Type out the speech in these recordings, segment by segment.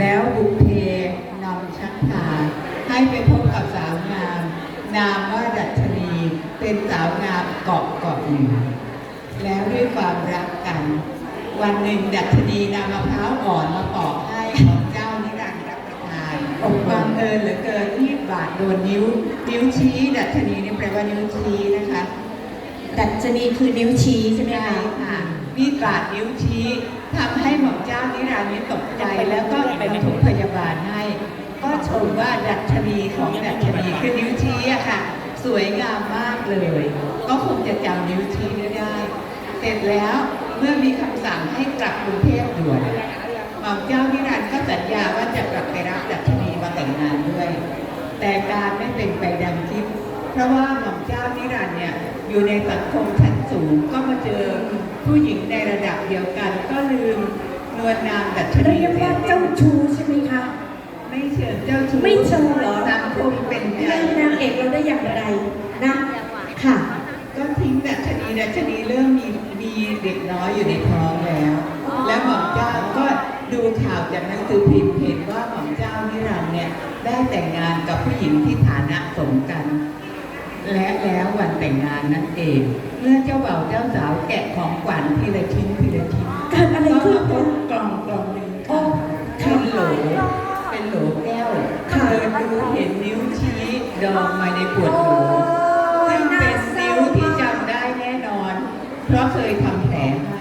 แล้วบุพเพนำชักพาให้ไปพบกับสาวงาม นามว่าดัชนีเป็นสาวงามเกาะเกาะหนึ่งแล้วด้วยความรักกัน วันหนึ่งดัชนีนำมะพร้าวอ่อนมาปอกให้ของเจ้านิรันดร์รับประทานบังเอิญเหลือเกินที่บาดโดนนิ้ว นิ้วชี้ดัชนีนี่แปลว่านิ้วชี้นะคะ ดัชนีคือนิ้วชี้ใช่ไหมใช่คะค่ะมีดบาดนิ้วชี้ทำให้หม่อมเจ้านิรันดร์นี้ตกใจแล้วก็ไปปฐมพยาบาลให้ ก็ชมว่าดัชนีของดัชนีคือนิ้วชี้อะค่ะ สวยงามมากเลย ก็คงจะจำนิ้วชี้ไม่ได้ เสร็จแล้วเมื่อมีคำสั่งให้กลับกรุงเทพด่วนหม่อมเจ้านิรันดร์ก็สัญญาว่าจะกลับไปรับดัชนีมาแต่งงานด้วย แต่การไม่เป็นไปดังคิดเพราะว่าหม่อมเจ้านิรันดร์เนี่ย อยู่ในสังคมชั้นสูงก็มาเจอผู้หญิงในระดับเดียวกัน ก็ลืมนวลนามดัชนีเรียกว่าเจ้าชู้ใช่ไหมคะ ไม่เชิญเจ้าชู้ไม่เชิญเหรอสังคมเป็นใจเรื่องนางเอกเราได้อย่างไรนะค่ะก็ทิ้งดัชนีดัชนีเริ่มมีมีเด็กน้อยอยู่ในท้องแล้ว แล้วหม่อมเจ้าก็ดูข่าวจากหนังสือพิมพ์เห็นว่าหม่อมเจ้านิรันดร์เนี่ยได้แต่งงานกับผู้หญิงที่ฐานะสมกัน และแล้ววันแต่งงานนั่นเอง เมื่อเจ้าบ่าวเจ้าสาวแกะของขวัญทีละชิ้นทีละชิ้นเกิดอะไรขึ้น ก็คะมาพบกล่องกล่องหนึ่งโอ้ค่ะเป็นโหล เป็นโหลแก้วค่ะ เดินดูเห็นนิ้วชี้ดองมาในขวดโหลโอ้ยซึ่งน่าเป็นเศร้านิ้วที่จำได้แน่นอน เพราะเคยทำแผลให้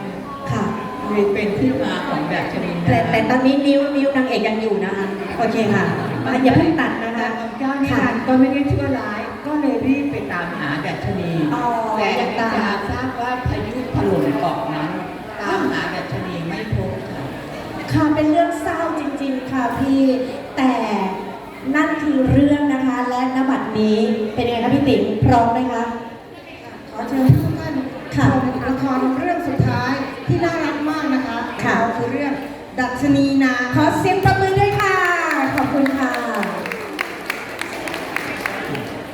ค่ะ เลยเป็นที่มาของดัชนีแต่แต่ตอนนี้นิ้วนิ้วนางเอกยังอยู่นะคะ โอเคค่ะอะอย่าเพิ่งตัดนะทาคะงของเจ้านิรันดร์ก็ไม่ได้ชั่วร้ายก็ เลยรีบไปตามหาดัชนี อ๋อแต่อยากอาตามจารย์ทราบว่าพายุถล่มเกาะนั้น ตามหาดัชนีไม่พบค่ะ ค่ะเป็นเรื่องเศร้าจริง ๆ ค่ะพี่ แต่นั่นคือเรื่องนะคะ และนบัตรนี้เป็นยังไงคะพี่ติ๋มพร้อมไหมคะ ขอเชิญทุกท่าน ค่ะ ชมละครเรื่องสุดท้ายที่น่ารักมากนะคะ ค่ะ เราคือเรื่องดัชนีนา ขอเสียงประมือด้วยค่ะ ขอบคุณค่ะ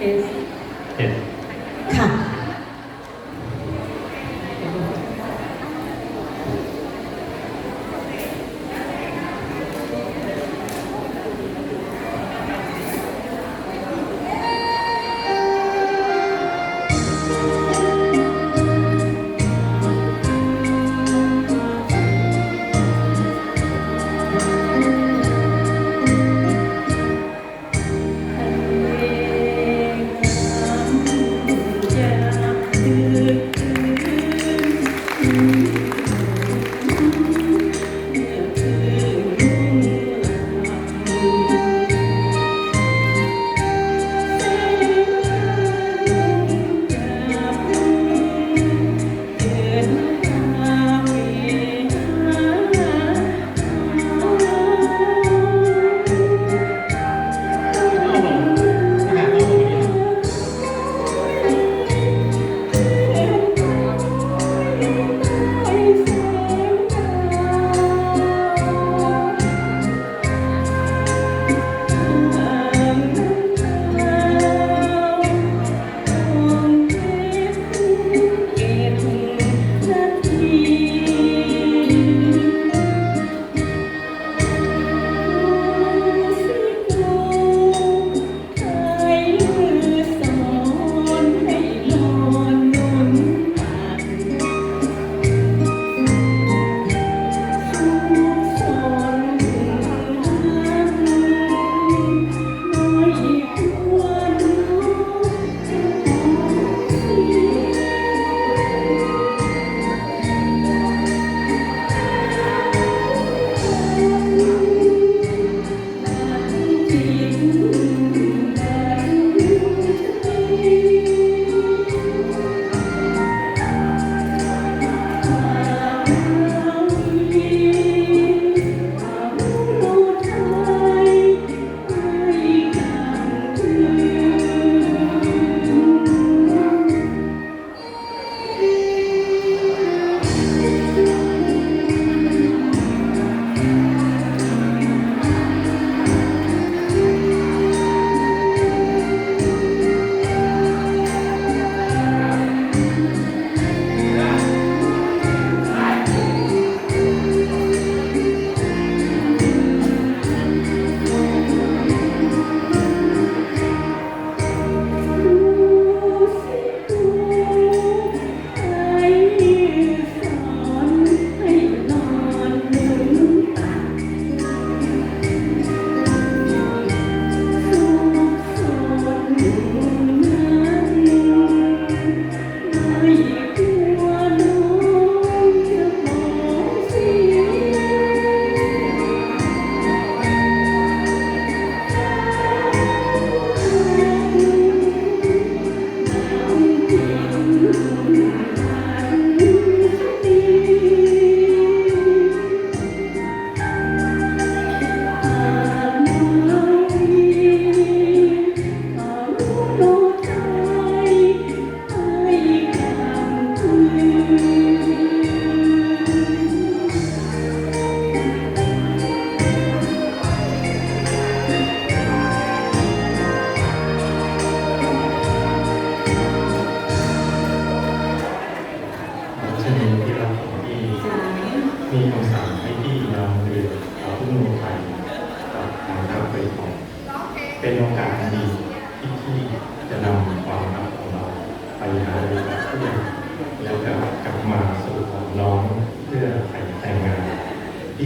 เจ็ดค่ะ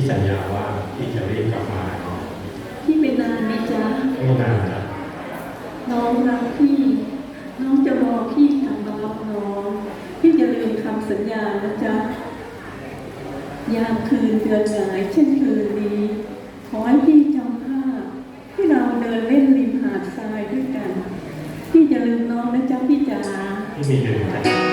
สัญญาว่าพี่จะรีบกลับมาหาน้องพี่เป็นนานไหมจ๊ะไม่นานครับน้องรักพี่ น้องจะรอพี่กลับมารับน้อง พี่จะลืมคำสัญญานะจ๊ะยามคืนเดือนหงายเช่นคืนนี้ ขอให้พี่จำภาพที่เราเดินเล่นริมหาดทรายด้วยกัน พี่จะลืมน้องนะจ๊ะพี่จ๋าพี่มีเดือนใจแ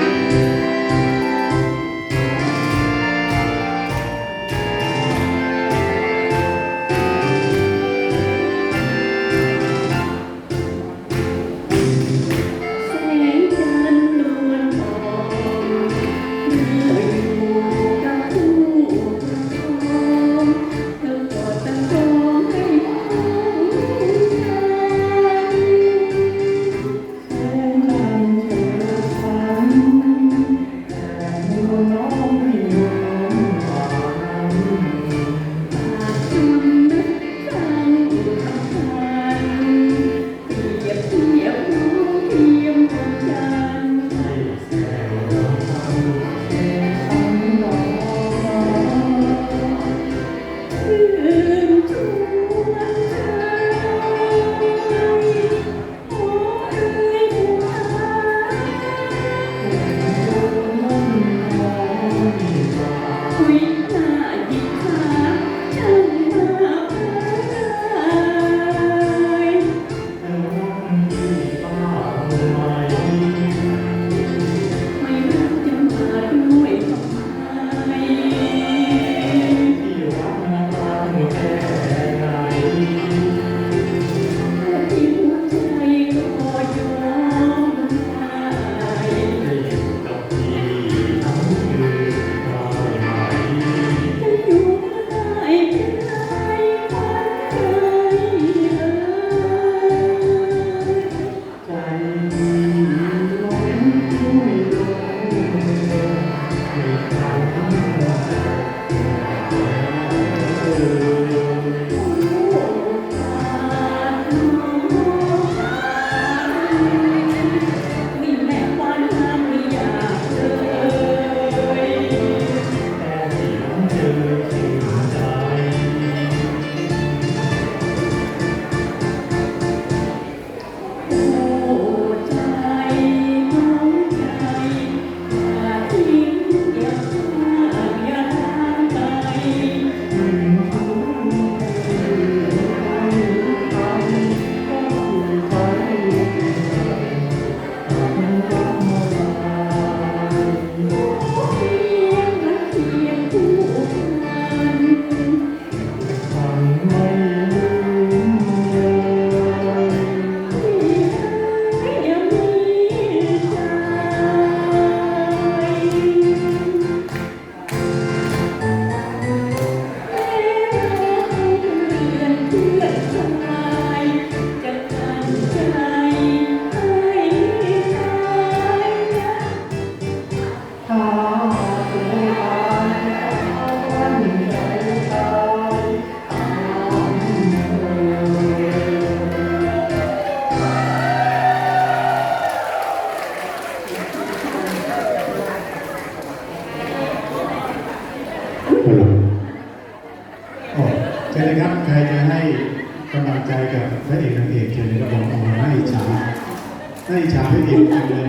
ให้อิจฉาพระเอกจังเลย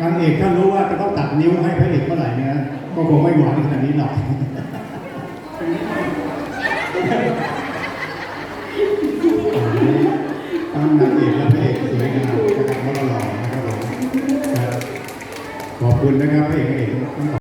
นางเอกถ้ารู้ว่าจะต้องตัดนิ้วให้พระเอกเมื่อไหร่นะก็คงไม่หวานขนาดนี้หรอกตั้งนางเอกและพระเอกสวยงามนะครับแล้วก็หล่อนะครับผมขอบคุณนะครับพระเอกพระเอกทั้งสอง